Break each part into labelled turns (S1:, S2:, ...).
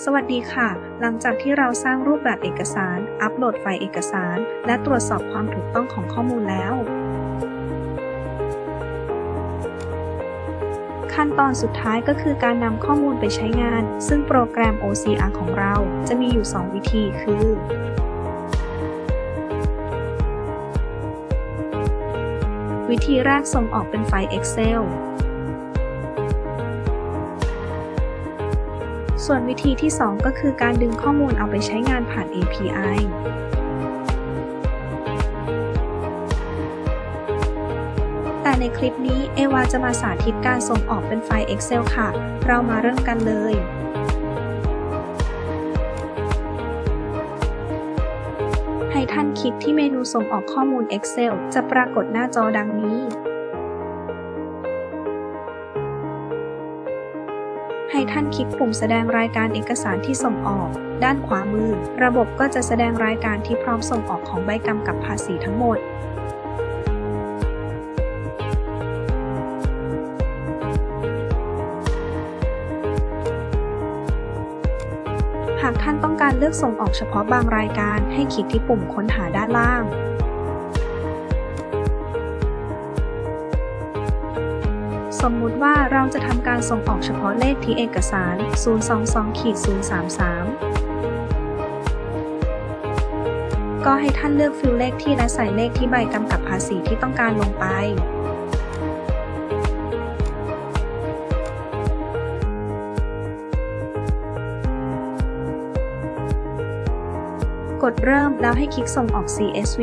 S1: สวัสดีค่ะ หลังจากที่เราสร้างรูปแบบเอกสาร อัปโหลดไฟล์เอกสาร และตรวจสอบความถูกต้องของข้อมูลแล้ว ขั้นตอนสุดท้ายก็คือการนำข้อมูลไปใช้งาน ซึ่งโปรแกรม OCR ของเราจะมีอยู่ 2 วิธีคือ วิธีแรกส่งออกเป็นไฟล์ Excel ส่วนวิธีที่ 2 ก็คือการดึงข้อมูลเอาไปใช้งานผ่าน API แต่ในคลิปนี้เอวาจะมาสาธิตการส่งออกเป็นไฟล์ Excel ค่ะ เรามาเริ่มกันเลย ให้ท่านคลิกที่เมนูส่งออกข้อมูล Excel จะปรากฏหน้าจอดังนี้ ให้ท่านคลิกปุ่มแสดงรายการเอกสารที่ส่งออก ด้านขวามือ ระบบก็จะแสดงรายการที่พร้อมส่งออกของใบกำกับภาษีทั้งหมดหากท่านต้องการเลือกส่งออกเฉพาะบางรายการ ให้คลิกที่ปุ่มค้นหาด้านล่าง สมมุติว่าเราจะทำการส่งออกเฉพาะเลขที่เอกสาร 022-033 ก็ให้ท่านเลือกฟิลเลขที่และใส่เลขที่ใบกำกับภาษีที่ต้องการลงไปกดเริ่มแล้วให้คลิกส่งออก CSV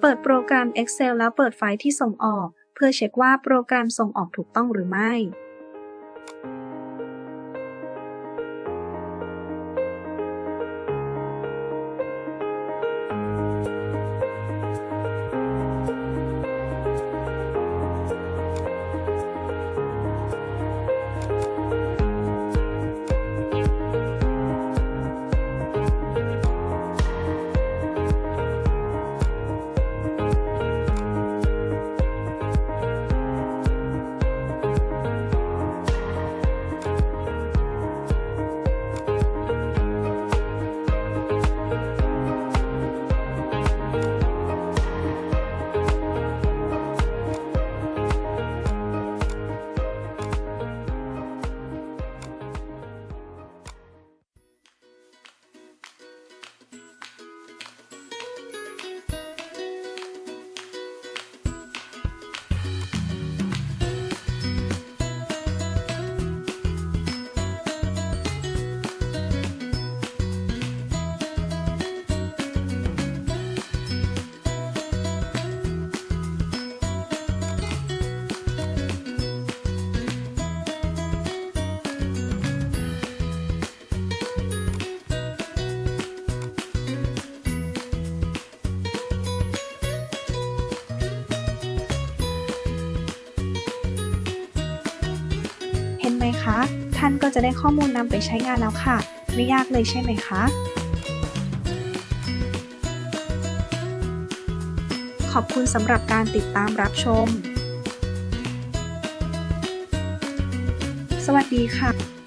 S1: เปิดโปรแกรม Excel แล้วเปิดไฟล์ที่ส่งออก เพื่อเช็คว่าโปรแกรมส่งออกถูกต้องหรือไม่ ห็นไหมคะ ท่านก็จะได้ข้อมูลนำไปใช้งานแล้วค่ะ ไม่ยากเลยใช่ไหมคะ ขอบคุณสำหรับการติดตามรับชม สวัสดีค่ะ